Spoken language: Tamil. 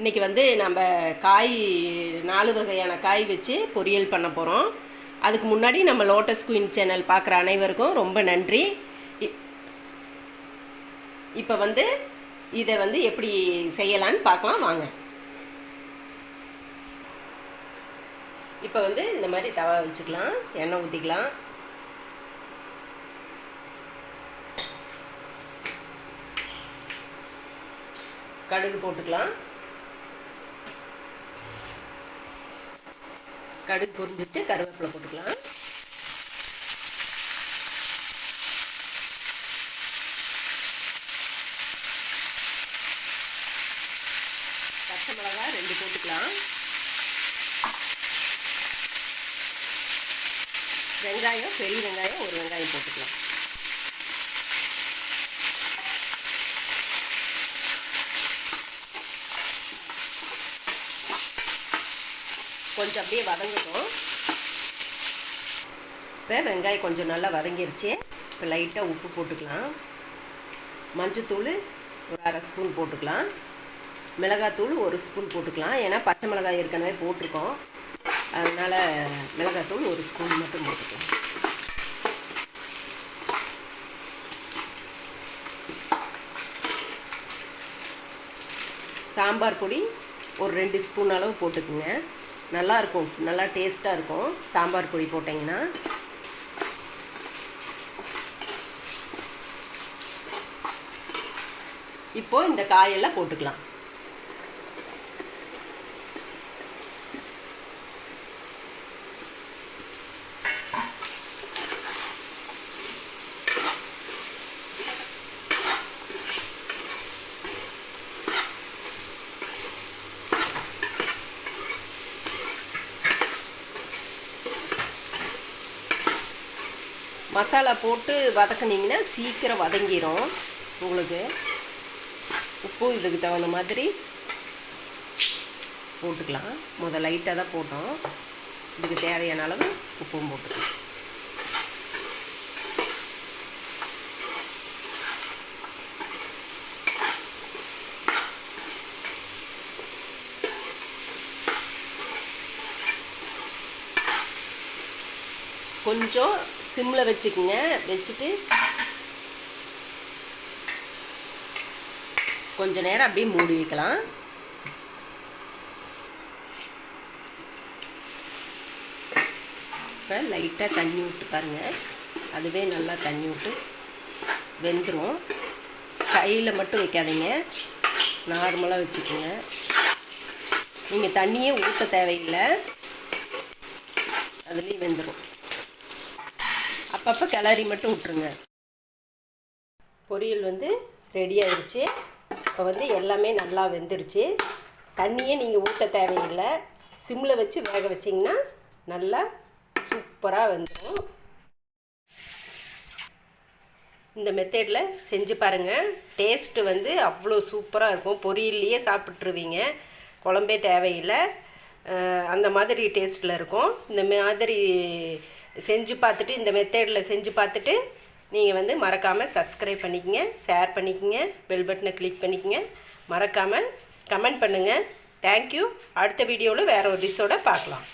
இன்றைக்கி வந்து நம்ம காய் நாலு வகையான காய் வச்சு பொரியல் பண்ண போகிறோம் அதுக்கு முன்னாடி நம்ம லோட்டஸ் குயின் சேனல் பார்க்குற அனைவருக்கும் ரொம்ப நன்றி. இப்போ வந்து இதை வந்து எப்படி செய்யலான்னு பார்க்கலாம் வாங்க. இப்போ வந்து இந்த மாதிரி தவா வச்சுக்கலாம் எண்ணெய் ஊற்றிக்கலாம் கடுகு போட்டுக்கலாம். கடுகு பொரிஞ்சிட்டு கருவேப்பிலை போட்டுக்கலாம். பச்சை மிளகாய் ரெண்டு போட்டுக்கலாம். வெங்காயம் பெரிய வெங்காயம் ஒரு வெங்காயம் போட்டுக்கலாம். கொஞ்சம் அப்படியே வதங்கட்டும். இப்போ வெங்காயம் கொஞ்சம் நல்லா வதங்கிருச்சு. இப்போ லைட்டாக உப்பு போட்டுக்கலாம். மஞ்சத்தூள் ஒரு அரை ஸ்பூன் போட்டுக்கலாம். மிளகாத்தூள் ஒரு ஸ்பூன் போட்டுக்கலாம். ஏன்னா பச்சை மிளகாய் ஏற்கனவே போட்டிருக்கோம். அதனால் மிளகாத்தூள் ஒரு ஸ்பூன் மட்டும் போட்டுக்கலாம். சாம்பார் பொடி ஒரு ரெண்டு ஸ்பூன் அளவு போட்டுக்குங்க. நல்லாயிருக்கும். நல்லா டேஸ்ட்டாக இருக்கும். சாம்பார் பொடி போட்டிங்கன்னா. இப்போ இந்த காயெல்லாம் போட்டுக்கலாம். மசாலா போட்டு வதக்குனிங்கன்னா சீக்கிரம் வதங்கிடும் உங்களுக்கு உப்பு இதுக்கு தகுந்த மாதிரி போட்டுக்கலாம். முதல் லைட்டாக தான் போட்டோம். இதுக்கு தேவையான அளவு உப்பும் போட்டுக்கலாம். கொஞ்சம் சிம்மில் வச்சுக்கோங்க. வச்சுட்டு கொஞ்ச நேரம் அப்படியே மூடி வைக்கலாம். இப்போ லைட்டாக தண்ணி விட்டு பாருங்கள் அதுவே நல்லா தண்ணி விட்டு வெந்துடும் கையில் மட்டும் வைக்காதீங்க. நார்மலாக வச்சுக்கோங்க. நீங்கள் தண்ணியே ஊற்ற தேவையில்லை. அதுலேயும் வெந்துடும் அப்பப்போ கிளறி மட்டும் விட்ருங்க பொரியல் வந்து ரெடி ஆயிடுச்சு இப்போ வந்து எல்லாமே நல்லா வெந்துருச்சு. தண்ணியே நீங்கள் ஊற்ற தேவையில்லை. சிம்மில் வச்சு வேக வச்சிங்கன்னா நல்லா சூப்பராக வந்துடும் இந்த மெத்தடில் செஞ்சு பாருங்கள் டேஸ்ட்டு வந்து அவ்வளோ சூப்பராக இருக்கும். பொரியல்லையே சாப்பிட்ருவீங்க குழம்பே தேவையில்லை. அந்த மாதிரி டேஸ்ட்டில் இருக்கும். இந்த மாதிரி செஞ்சு பார்த்துட்டு இந்த மெத்தேடில் செஞ்சு பார்த்துட்டு நீங்கள் வந்து மறக்காமல் சப்ஸ்கிரைப் பண்ணிக்கங்க ஷேர் பண்ணிக்கங்க பெல் பட்டனை கிளிக் பண்ணிக்கங்க. மறக்காமல் கமெண்ட் பண்ணுங்கள் தேங்க்யூ அடுத்த வீடியோவில் வேறு ஒரு டிஷ்ஷோட பார்க்கலாம்.